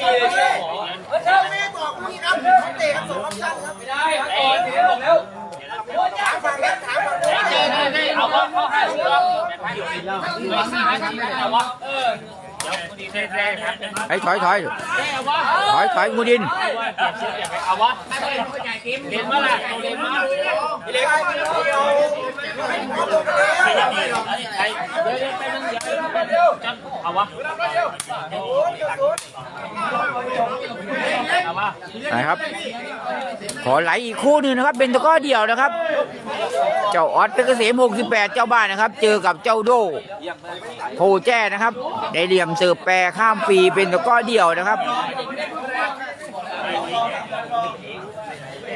ทีเลยเชื่อหมอเธอไม่บอกพี่ครับเขาเตะกันสองชั้นครับไม่ได้ครับก่อนทีบอกแล้วถามฝั่งนี้ถามฝั่งนี้เจอได้เอาว่าเขาหาเรื่องเอาว่าเออ ไอ้ถอยถอยถอยถอยงูดินเอาวะเห็นมาละเห็นมาเล็กเอาวะเอาวะนะครับ ขอไหลอีกคู่หนึ่งนะครับเป็นตะก้อเดี่ยวนะครับ เจ้าออสเพชรเกษม68 เจ้าบ้านนะครับ เจอกับเจ้าโดโพแจ้นะครับในเหลี่ยมเสิร์ฟแปรข้ามฟรีเป็นตะกร้อเดี่ยวนะครับ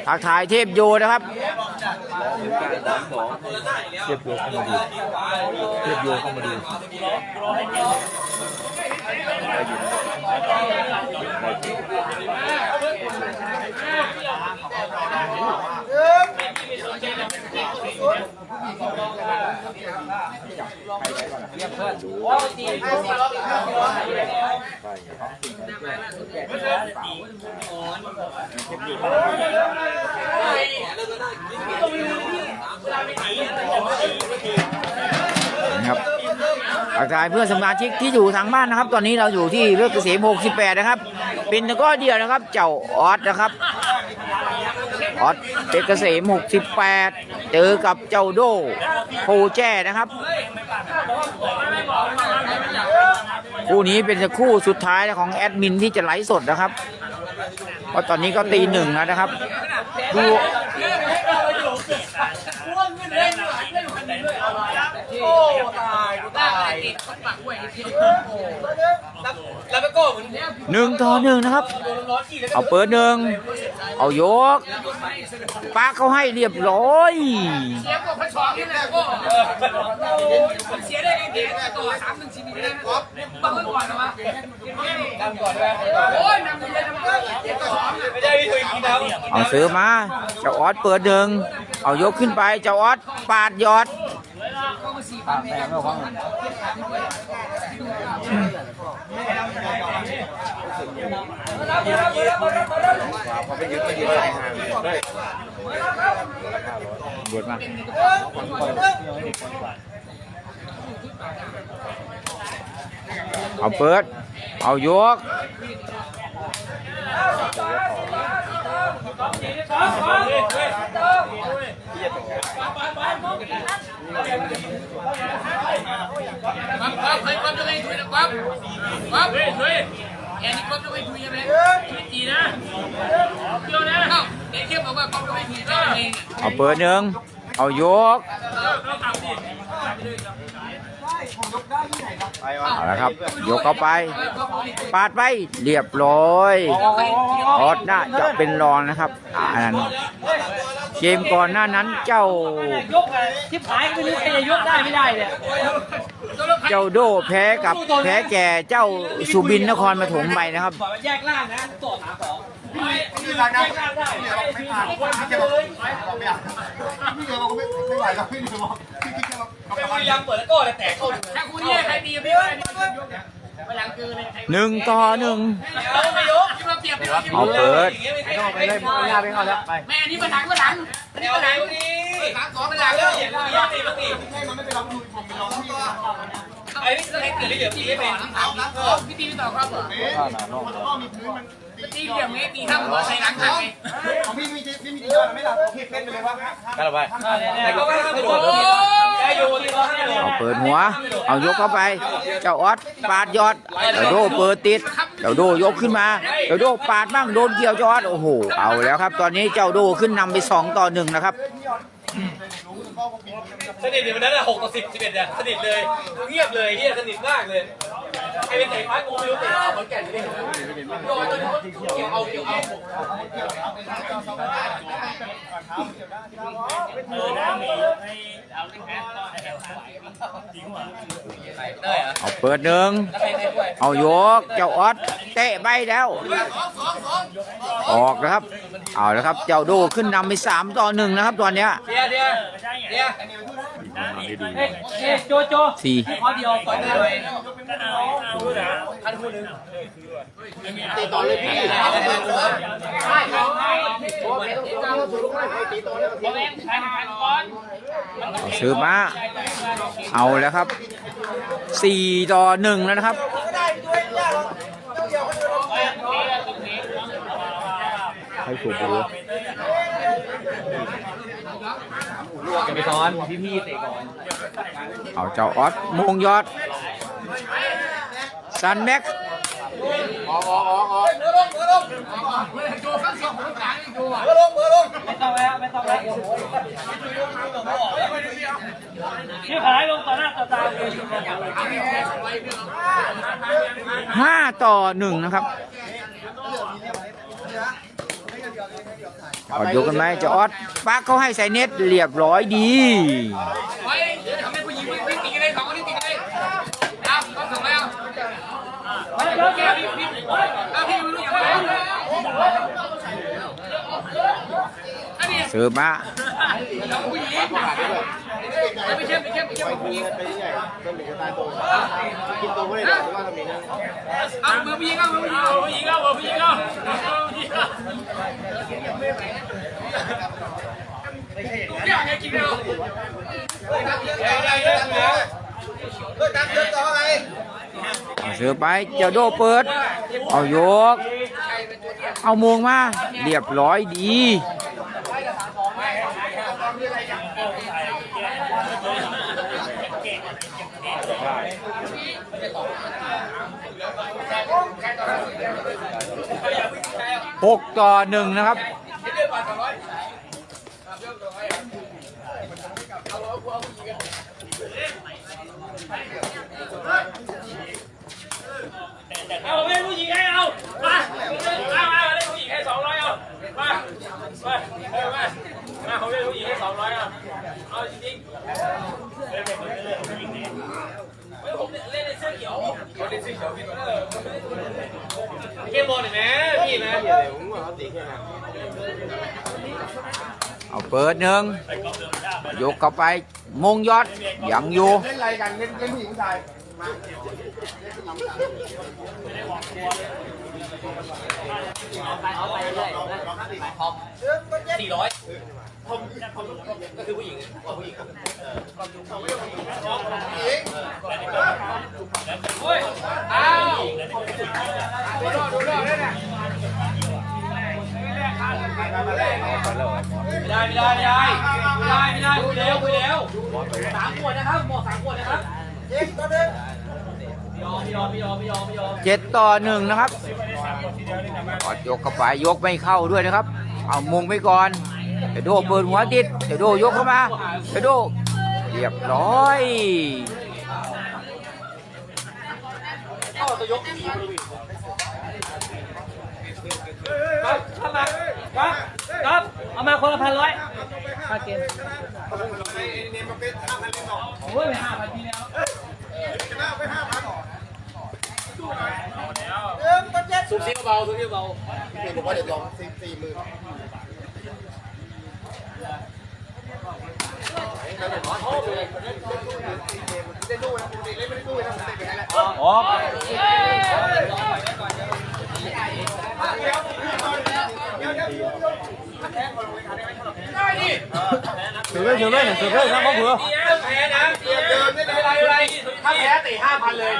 ทักทายเทพโยนะครับ เทียบโยเข้ามาดู เทียบโยเข้ามาดู นะครับทักทายเพื่อนสมาชิกที่อยู่ทางบ้านนะครับ ตอนนี้เราอยู่ที่เพชรเกษม68 นะครับ เป็นตะก้อเดียวนะครับ เจ้าออสนะครับออสเพชรเกษม68 เจอกับเจ้าโดโพแจ้นะครับคู่นี้เป็นคู่สุดท้ายของแอดมินที่จะไลฟ์สดนะครับเพราะตอนนี้ก็ตีหนึ่งแล้วนะครับดูโอ้ตายกูตาย แล้วก็เหมือนหนึ่งต่อหนึ่งนะครับ เอาเปิดหนึ่งเอายกปาเขาให้เรียบร้อยเสียกว่าพันสองนี่แหละก้เสียได้ไงเดียต่อสามหนึ่งชิ้นนี้ได้ครับบังเอิญก่อนนะวะนำก่อนด้วยโอ้ยนำเลยนำเลยไม่ได้พี่ถุยกินน้ำเอาซื้อมาเจ้าออสเปิดหนึ่งเอายกขึ้นไปเจ้าออสปาดยอด บวชมาเอาเปิด เอายกปั๊บปั๊บเฮ้ยปั๊บจะให้ถุยนะปั๊บปั๊บเฮ้ยเฮ้ยแอนนี่ปั๊บจะให้ถุยใช่ไหมจีนะเกี่ยวนะเอ้าเด็กเทียบบอกว่าปั๊บจะให้ถุยได้เองเอาเปิดหนึ่งเอายก เอาละครับ ยกเข้าไป ปาดไป เรียบร้อยออสน่าจะเป็นรองนะครับ อันนั้น เกมก่อนหน้านั้นเจ้า ยกอะไรที่ผายไม่รู้ใครจะยกได้ไม่ได้เนี่ยเจ้าโดแพ้กับแพ้แก่เจ้าสุบินนครปฐมไปนะครับ บอกว่าแยกล่างนะต่อหาสองพี่รักนะไม่ผ่านพี่เจบอกไม่อ่านพี่เจบอกไม่ไม่ไหวแล้วพี่เจบอกพี่พี่เจบอกเป็นบุรีรัมย์เปิดแล้วก็เลยแตกเข้าถ้าคุณเนี่ยใครตีพี่ว่าพลังเกินเลยหนึ่งต่อหนึ่งเราไม่ยก ที่มาเปรียบเอาเปิดไปเลยไม่ยากไปเขาแล้วไปแม่นี่มาหลังมาหลังอันนี้มาหลังนี่สามสองมาหลังแล้วยากตีมาตีให้มันไม่ไปรับดูผมไปร้องพี่ไอ้นี่จะให้เกิดเดี๋ยวตีไม่เป็นทั้งสามพี่ตีไม่ต่อครับเหรอมันก็มีพื้นมันตีเดี่ยวไม่ตีทั้งหัวใส่หลังหักไงของพี่มีพี่มีเยอะไม่หลับพี่เป็นไปเลยว่าแต่ก็ไม่ทำกระโดดได้อยู่ที่เขาให้เลย เอาเปิดหัว เอายกเข้าไป เจ้าออสปาดยอดเจ้าโดเปิดติด เจ้าโดยกขึ้นมา เจ้าโดปาดบ้างโดนเกี่ยวเจ้าออสโอ้โห เอาแล้วครับ ตอนนี้เจ้าโดขึ้นนำไปสองต่อหนึ่งนะครับสนิทเลยวันนั้นอะหกต่อสิบสิบเอ็ดเนี่ยสนิทเลยเงียบเลยเฮียสนิทมากเลย ไอ้เป็นไหนฟ้ากูไม่รู้แต่เอาเหมือนกันเลยโดนจนเกี่ยวเอาเกี่ยวเอาเออได้มีให้เอาเล่นแพ้ได้เหรอเอาเปิดหนึ่งแล้วใครได้ด้วย เอายกเจ้าออสเตะใบแล้ว ออกนะครับ เอาแล้วครับ เจ้าโดขึ้นนำไปสามต่อหนึ่งนะครับตอนเนี้ย เดียวเดียวเดียว ได้ดีเอ้ยเอ้ยโจโจสี่ ขอเดียวขอเดียวตีต่อเลยพี่ซื้อมาเอาแล้วครับสี่ต่อหนึ่งแล้วนะครับ ให้สูบไปเลยจะไปซ้อนพี่พี่เตะก่อนเอาเจ้าออสมงยอดซันแม็กออกออกออกออกโจข้างสองข้างกลางโจอะเบอร์ลงเบอร์ลงไม่ต้องแล้วไม่ต้องแล้วที่หายลงต่อหน้าต่อตาห้าต่อหนึ่งนะครับ ออดยกกันไหมจะออดปักเขาให้ใส่เน็ตเรียบร้อยดีเลยสองคนนี้ตีกันเลยเอาก็ส่งแล้วเฮ้ยเดี๋ยวเดี๋ยวเอาพี่รู้ยังไงอันนี้ซื้อมา ไม่เข้มไม่เข้มไม่เข้มผู้หญิงไปใหญ่ต้นหนึ่งตายโตกินโตไม่ได้หรอกว่าทำเองนะเอามือผู้หญิงเอามือผู้หญิงเอาผู้หญิงเอาผู้หญิงเอาอยากให้กินเร็วเอาซื้อไปเจ้าโดเปิด เอายก เอามงมา เรียบร้อยดี หกต่อหนึ่งนะครับ เอาเล่นผู้หญิงให้เอามาเอามาเล่นผู้หญิงให้สองร้อยเอามามามามาเขาเล่นผู้หญิงให้สองร้อยเอาเอาจริงๆเล่นผมเล่นผู้หญิงดีเฮ้ยผมเล่นในเสื้อเขียวเล่นเสื้อเขียวพี่เออเกมบอลเห็นไหมพี่ไหม เอาเปิดหนึ่งยกเข้าไปมงยอดยังอยู่เล่นอะไรกันเล่นเล่นผู้หญิงผู้ชายสี่ร้อยก็คือผู้หญิงผู้หญิงเฮ้ยอ้าวดูรอดูรอได้เนี่ย ไม่ได้ไม่ได้ไม่ได้ไม่ได้ไม่ได้คุยแล้วคุยแล้วสามขวดนะครับหมดสามขวดนะครับยอมยอมยอมยอมยอมเจ็ดต่อหนึ่งนะครับกอดยกเข้าไปยกไม่เข้าด้วยนะครับ เอามงไปก่อนเดี๋ยวโดเปิดหัวติดเดี๋ยวโดยกเข้ามาเดี๋ยวโดเรียบร้อยครับเข้ามา ครับครับเอามาคนละพันร้อยมาเกมโอ้ยไปห้าพันทีแล้วสุดที่เบาสุดที่เบาพี่บอกว่าเดี๋ยวลองสี่สี่หมื่นอ๋อ ถือเลยถือเลยถือเลยนะพ่อเผื่อแพ้นะเดินไม่เป็นไรอะไรถ้าแพ้ตีห้าพันเลย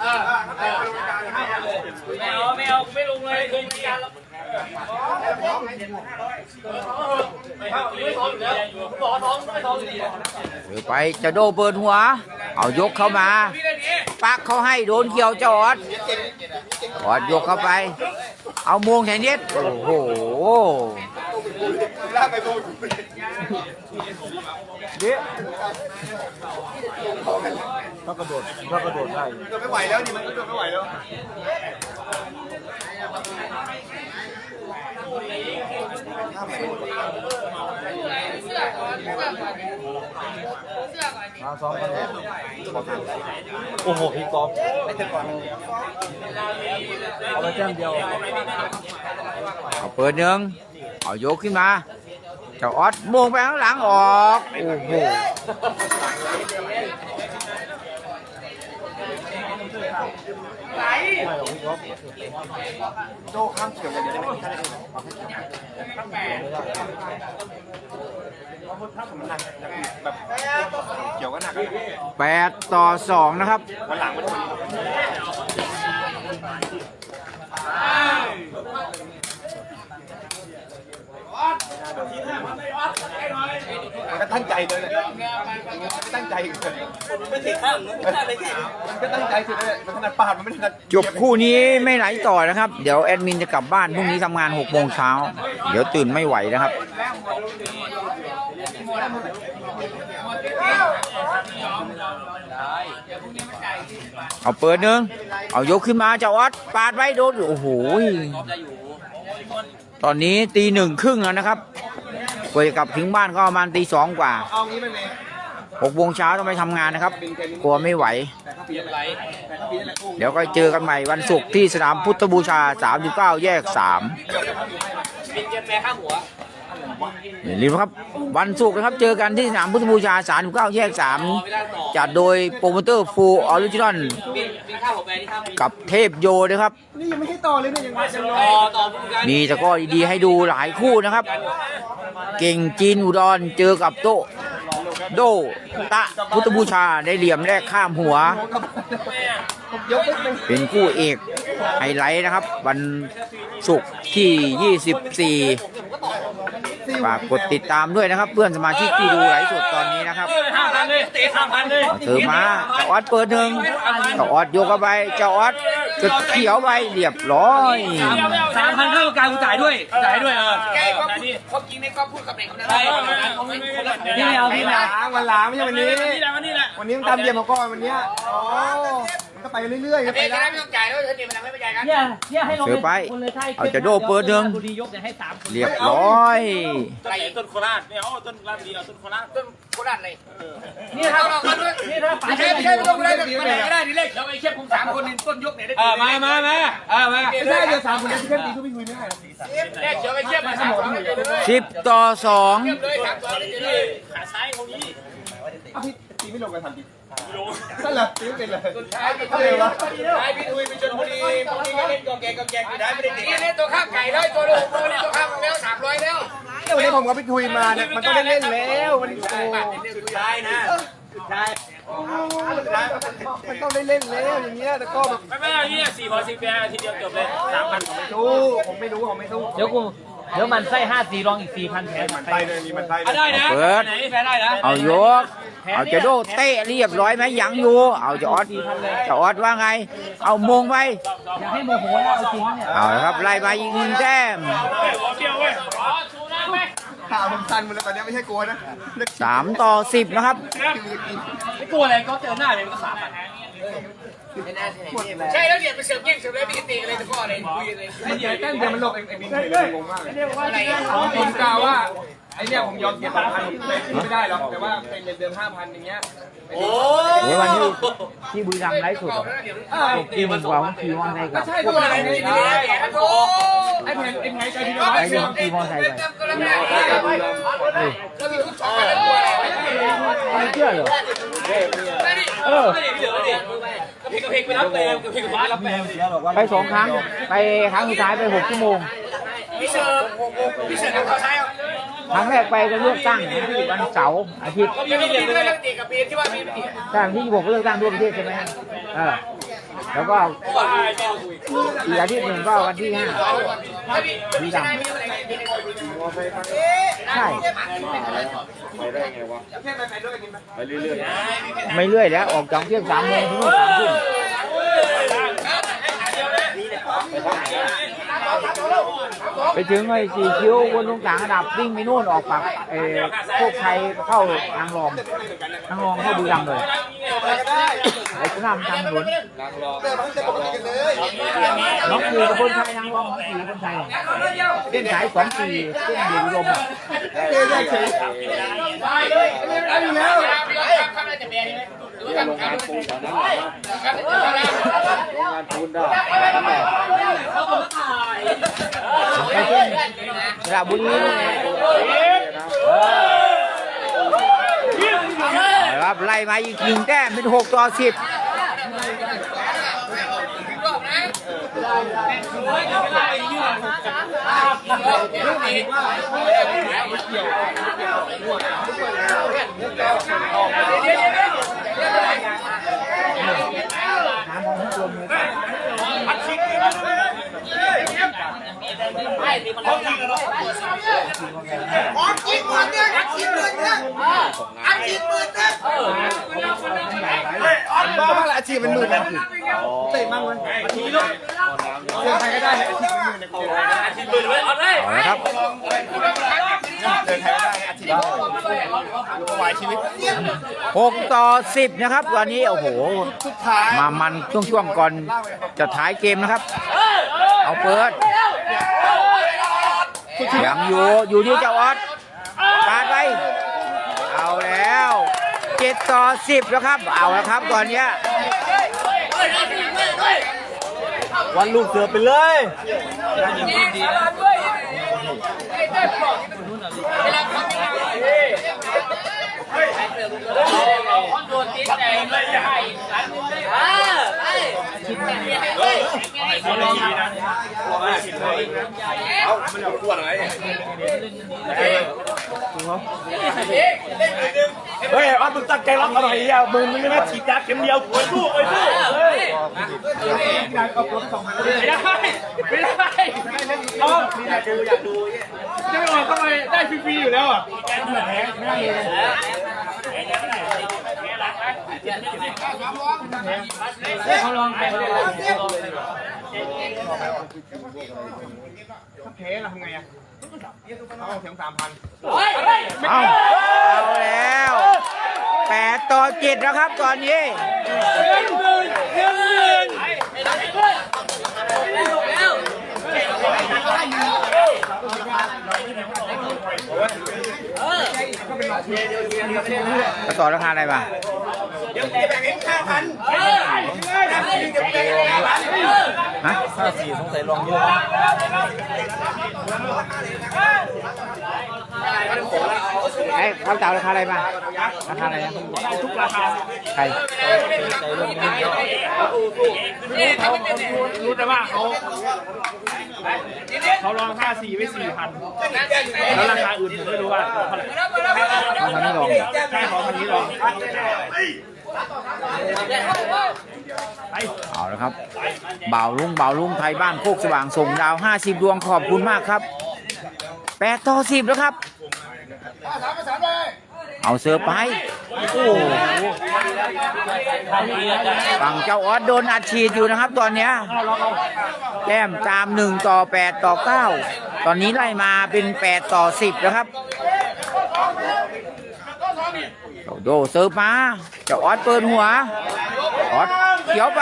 เออเออห้าพันเลยไม่เอาไม่เอาไม่ลงเลยเคยมีการแล้วไม่ท้องอยู่แล้วบอท้องไม่ท้องอยู่ดีถือไปจะโดเปิดหัว เอายกเข้ามา ปักเขาให้โดนเกี่ยวจอดออดยกเข้าไป เอามวงแทนเน็ตโอ้โหาไปโบนถ้ากระโดดถ้ากระโดดได้เดินไม่ไหวแล้วนี่มันเดินไม่ไหวแล้วมาซ้อมกันโอ้โหพี่กอล์ฟเอาไปแจ้มเดียวเอาเปิดหนึ่งเอายกขึ้นมา เจ้าออดมงไปข้างหลังออก โอ้โหโจข้ามเขียวกันเดี๋ยวได้ไหมถ้าได้เอาให้เขียวแบบเขียวก็หนักแปดต่อสองนะครับวันหลังมันมันก็ ตั้งใจเลยเนี่ยมันก็ตั้งใจเลยไม่ติดข้างมันก็ตั้งใจสุดเลยมันถนัดปาดมันไม่ถนัดจบคู่นี้ไม่ไหลต่อนะครับ เดี๋ยวแอดมินจะกลับบ้านพรุ่งนี้ทำงาน6โมงเช้า เดี๋ยวตื่นไม่ไหวนะครับเอาเปิดหนึ่งเอายกขึ้นมาเจ้าออดปาดไว้โดน โอ้โห ตอนนี้ตีหนึ่งครึ่งแล้วนะครับ กว่าจะกลับถึงบ้านก็ประมาณตีสองกว่าเอางี้มันเลยหกโมงเช้าต้องไปทำงานนะครับ กลัวไม่ไหว เดี๋ยวก็เจอกันใหม่วันศุกร์ที่สนามพุทธบูชา 39 แยก 3 อย่าลืมนะครับ วันศุกร์นะครับ เจอกันที่สนามพุทธบูชา39แยก3จัดโดยโปรโมเตอร์ฟูลออริจินอลกับเทพโยนะครับ นี่ยังไม่ใช่ต่อเลยนี่ยยังไม่จะรอต่อต่อบุญกันมีตะก้อดีๆให้ดูหลายคู่นะครับ เก่งจีนอุดรเจอกับโตโดตะพุทธบูชาได้เหลี่ยมแรกข้ามหัว เป็นเป็นคู่เอกไฮไลท์นะครับ วันศุกร์ที่ 24 ฝากกดติดตามด้วยนะครับ เพื่อนสมาชิกที่ดูไลฟ์สดตอนนี้นะครับห้าพันเลยเตะห้าพันเลยเอาเธอมาเจ้าออดเปิดหนึ่งเจ้าออดโยกเข้าไปเจ้าออดกดเขียวไปเรียบร้อยสามพันเข้าการกูจ่ายด้วยจ่ายด้วยเออแกก็พูดความจริงในก็พูดกับเด็กคนนั้นใช่พี่ไม่เอาพี่ไม่เอาล้างวันล้างไม่ใช่วันนี้นี่แหละวันนี้แหละวันนี้มันตามเยี่ยมมาก่อนวันเนี้ยอ๋อมัน ก็ไปเรื่อยๆก็ไปเด็กคนได้นั้นไม่ต้องจ่ายแล้วเธอเด็กมันไม่ไปจ่ายกันเนี่ยเนี่ยให้ลงเสือไปคนเลยใช่เอาจะโดเปิดหนึ่งบุรียกเนี่ยให้สามคนเรียบร้อยต้นไหนต้นโคราชเนี่ยอ๋อต้นราชบุรีเอาต้นโคราชต้นโคราชเลยนี่นี่ถ้าถ้าเราคนด้วยนี่ถ้าป๋าไม่ใช่ไม่ใช่ไม่ต้องไม่ได้ไม่ได้ไม่ได้ดิเลขเราไอ้เชี่ยผมสามคนนี่ต้นยกเนี่ยได้เออมามามาเออมาไม่ใช่เดี๋ยวสามคนนี้ที่แค่ตีก็ไม่คุยไม่ได้เลขเขียวไอ้เชี่ยมาสามสองเลยเลยสิบต่อสองเลยสามสองเลยเลยขาซ้ายคนนี้อ้าวพี่ตีไม่ลงกันทันที นั่นแหละตีไม่เป็นเลยสุดท้ายพี่ตุ้ยวะท้ายพี่ตุ้ยไปชนบุรีพวกนี้ก็เล่นกองแกงกองแกงอยู่ได้ไม่ได้ตีนี่ตัวข้ามไก่แล้วตัวโลกตัวนี้ตัวข้ามแล้วสามร้อยแล้วเนี่ยวันนี้ผมก็ไปคุยมาเนี่ยมันก็ได้เล่นแล้ววันนี้โอ้สุดท้ายนะมันต้องได้เล่นแล้วอย่างเงี้ยแต่ก็แบบไม่ไม่เอาเนี่ยสี่พอสิบแปดทีเดียวจบเลยสามพันสู้ผมไม่รู้ผมไม่สู้เดี๋ยวกูเดี๋ยวมันไส้ห้าสี่รองอีกสี่พันแถมมันไตเลยมีมันไตได้นะเปิดไหนแพ้ได้นะเอายก เอาจะโดเตะเรียบร้อยไหมยังอยู่ เอาจะออดจะออดว่าไง เอามงไปอย่าให้โมโหนะเอาจริงนะเนี่ยเอาละครับไล่มาอีกหนึ่งแต้มหัวเดียวเว้ยชูนะไหมข่าวผมสั่นหมดแล้วตอนนี้ไม่ใช่กลัวนะเลือกสามต่อสิบนะครับไม่กลัวอะไรก็เจอหน้าเลยมันก็สามพันหมดแล้วใช่แล้วเนี่ยไปเสิร์ฟยิ่งเสิร์ฟเลยพี่ตีเลยตะก้อเลยคุยเลยไอ้เดี๋ยวแต้มเดียวมันหลบไอ้ไอ้บินเลยงงมากเลยผมกล่าวว่าไอ้ เนี่ยผมยอมเก็บสองพันไม่ได้หรอก แต่ว่าเป็นเงินเดิมห้าพันอย่างเงี้ยโอ้โอ้ยวันที่ที่บุรีรัมย์ไลฟ์สดอะที่มึงกว่ามึงขี่มอเตอร์ไซค์กลับใช่ตัวอะไรนี่โอ้ไอ้แผนไอ้แผนใจที่ก็เราไปไอ้เสิเรื่ร์องฟตีก็แล้วแม่แล้วมีทุกสองแล้วตัวอะไรไม่เชื่อเหรอเออไม่ได้เหลือดิกระเพกกระเพกไปรับเต็มกระเพกไปรับเต็มไปสองครั้ง ไปครั้งสุดท้ายไปหกชั่วโมงพี่เสิร์ฟพี่เสิร์ฟกับเขาใช้ ครั้งแรกไปก็เลือกตั้งนะที่วันเสาร์อาทิตย์ก็มีพี่ตีด้วยแล้วตีกับปีที่ว่าพี่ตีถ้าที่บอกเลือกตั้งทั่วประเทศใช่ไหมเออแล้วก็อีกอาทิตย์หนึ่งก็วันที่ห้าถ้าพี่พี่ชนะพี่อะไรพี่ใช่แค่ไปไปด้วยกันไหมไม่เรื่อยแล้วออกจากเที่ยงสามโมงถึงสามทุ่ม ไปถึงไอ้สี่คิ้ววนลงต่างระดับวิ่งไปนู่นออกปากเออโคกชัยเข้านางรองนางรองเข้าบุรีรัมย์เลยไอ้คุณนำทางถนนเติมมันจะปกติกันเลยน้องคือคนไทยนางรองน้องคือคนไทยเส้นสายสองสี่เส้นเดียวอุดมอะเรื่อยๆเฉยได้อยู่แล้วทำอะไรจะแบนไหมหรือว่าทำปูตอนนั้นการจะทำอะไรไปเส้นส ระบุรีนู่นไงเออเอาละครับไล่มาอีกหนึ่งแต้มเป็นหกต่อสิบเของจริงเหมือนเนี่ยอัดจริงเหมื่นเนี่ยอัดจริงเหมื่นเนี่ยบ้าบ้าละอาชีพเป็นหมื่นเตะมั่งมันอาชีพลูกเจอใครก็ได้อาชีพเป็นหมื่นเอาละครับเจอใครก็ได้ วายชีวิตหกต่อสิบนะครับ ตอนนี้โอ้โหสุดท้ายมามันช่วงช่วงๆก่อนจะท้ายเกมนะครับ เอาเปิดยังอยู่อยู่ที่เจ้าออสปาดไป เอาแล้วเจ็ดต่อสิบแล้วครับ เอาแล้วครับตอนเนี้ยวันลูกเสือไปเลย โดนตีใจเลยใหญ่อันนี้เลยอ่าไอ้ชิมแม่เนี่ยเฮ้ยเขาลองนะเอามันเอาขวดอะไรเฮ้ยว่ามึงตั้งใจรับอะไรอะมึงมึงไม่น่าฉีดยาเข็มเดียวหัวสู้ไปสู้เฮ้ยไม่ได้ไม่ได้เอาจะไม่ออกเข้าไปได้ฟรีๆอยู่แล้วอะ เขาลองไปแพ้เราทำไงอะเอาเข็มสามพันเอาเอาแล้วแปดต่อเจ็ดแล้วครับตอนนี้จะต่อราคาอะไรบ้าง ดี๋ยวผมจะแบ่งเองห้าพันเดี๋ยวผมจะแบ่งเองห้าพันฮะห้าสี่สงสัยลองเยอะไอ้เขาจะเอาราคาอะไรบ้าราคาอะไรนะทุกราคาใครรู้แต่ว่าเขาเขาลองห้าสี่ไว้สี่พันแล้วราคาอื่นผมไม่รู้ว่าเท่าไหร่เอาทำนี้ลองใช่ของคันนี้ลอง เอาละครับเบาลุงเบาลุงไทยบ้านโคกสว่างส่งดาว 50 ดวงขอบคุณมากครับ8ต่อ10แล้วครับ เอาเสือร์ฟไปโอ้ฝั่งเจ้าออสโดนอัดฉีดอยู่นะครับ ตอนเนี้ยแต้มตาม 1 ต่อ 8 ต่อ 9 ตอนนี้ไล่มาเป็น 8 ต่อ 10 แล้วครับ โดเซิร์ฟมา เจ้าออสเปิดหัว ออสเขียวไป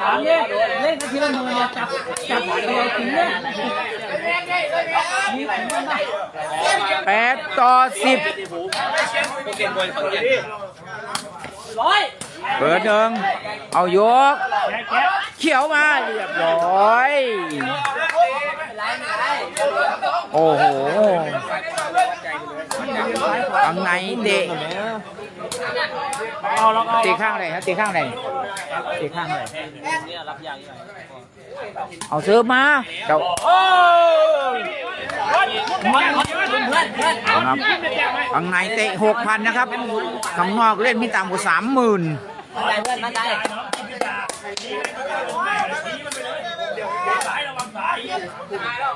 ถามเนี่ยเล่นกันทีละมือเนี่ยจับจับตัวถึงเนี่ยมีถึงกันไหม แปดต่อสิบเปิดหนึ่งเอายก เขียวมาเรียบร้อย โอ้โหข้างในเตะเตะข้างไหนครับเตะข้างไหนเตะข้างไหน เอาเซิร์ฟมาเจ้าครับข้างในเตะหกพันนะครับ ข้างนอกเล่นไม่ต่ำกว่าสามหมื่น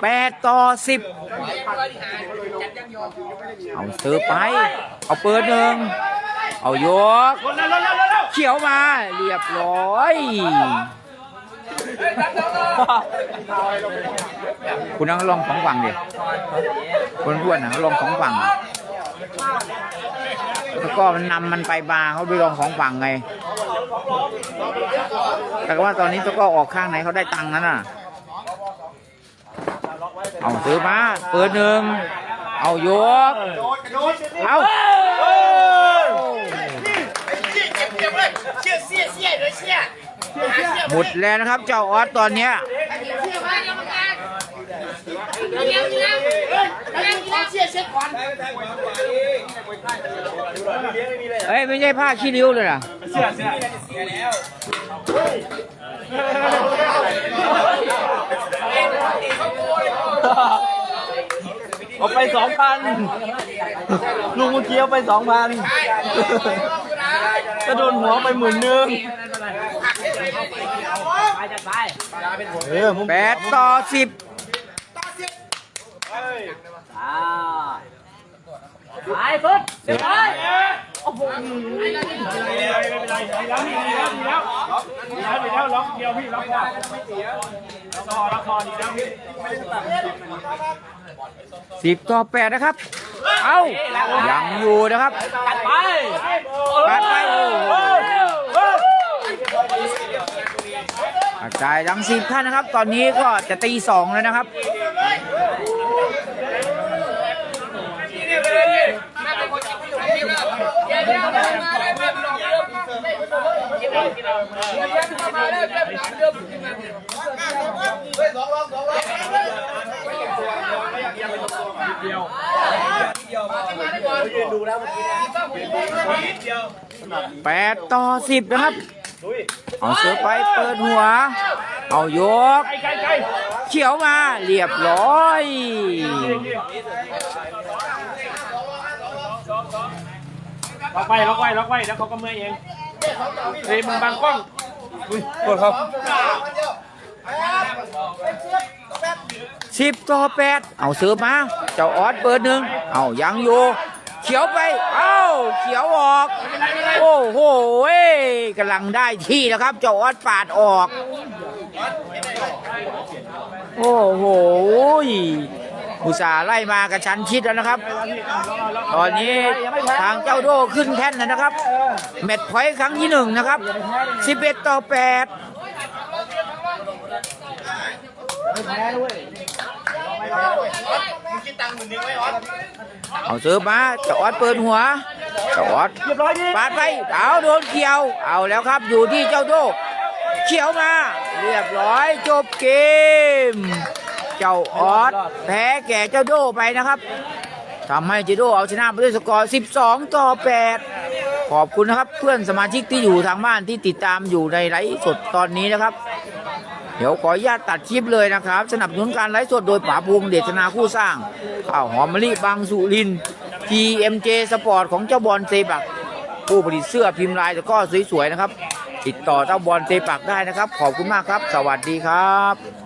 แปดต่อสิบเอาเสือไป เอาเปิดหนึ่งเอายก เขียวมา เรียบร้อย คุณนั่งลองของฝั่งดิคนอ้วนนะลองของฝั่งแล้วก็มันนำมันไปบาร์เขาไปลองของฝั่งไง แต่ว่าตอนนี้ตะก็ออกข้างไหนเขาได้ตังค์นั้นน่ะ เอาซื้อมาเปิดหนึ่ง เอายก เอา หมดแล้วนะครับ เจ้าออสตอนเนี้ยเอ้ยไม่ใช่ผ้าขี้ริ้วเลยนะเอาไปสองพันลุงเมื่อกี้เอาไปสองพันก็โดนหัวไปหมื่นหนึ่งเออมึง แปดต่อสิบไปสุดเดี๋ยวไปไม่เป็นไรดีแล้วดีแล้วดีแล้วดีแล้วดีแล้วล็อกเดียวพี่ล็อกคอล็อกคอล็อกคอดีแล้วพี่สิบต่อแปดนะครับ เอายังอยู่นะครับไปแปดไปโอ้โหกระ จายทั้งสิบท่านนะครับ ตอนนี้ก็จะตีสองแล้วนะครับแปดต่อสิบนะครับ เอาเสือไปเปิดหัว เอายกไกลไกลเขียวมาเรียบร้อยล็อกไว้ล็อกไว้ล็อกไว้แล้วเขาก็เมื่อยเองเฮ้ยมึงบังกล้องโทษครับสิบต่อแปดเอาเสือมา เจ้าออสเปิดหนึ่งเอายังอยู่เขียวไปเอา เขียวออก โอ้โหเว้กำลังได้ที่แล้วครับเจ้าออสปาดออก โอ้โหอุตส่าห์ไล่มากระชั้นชิดแล้วนะครับ ตอนนี้ทางเจ้าโดขึ้นแท่นแล้วนะครับ แมตช์พอยต์ครั้งที่หนึ่งนะครับ 11 ต่อ 8 เอาเสิร์ฟมาเจ้าออดเปิดหัว เจ้าออดปาดไปเอาโดนเขียว เอาแล้วครับอยู่ที่เจ้าโดเขียวมา เรียบร้อยจบเกม เจ้าออดแพ้แก่เจ้าโดไปนะครับทำให้เจ้าโดเอาชนะไปด้วยสกอร์ 12 ต่อ 8 ขอบคุณนะครับเพื่อนสมาชิกที่อยู่ทางบ้านที่ติดตามอยู่ในไลฟ์สดตอนนี้นะครับ เดี๋ยวขออนุญาตตัดคลิปเลยนะครับ สนับสนุนการไลฟ์สดโดยป๋าพวงเดชนาคู่สร้างข้าวหอมมะลิบางสุริน G M J สปอร์ตของเจ้าบอลเซปัก ผู้ผลิตเสื้อพิมพ์ลายแล้วก็สวยๆนะครับ ติดต่อเจ้าบอลเซปักได้นะครับ ขอบคุณมากครับ สวัสดีครับ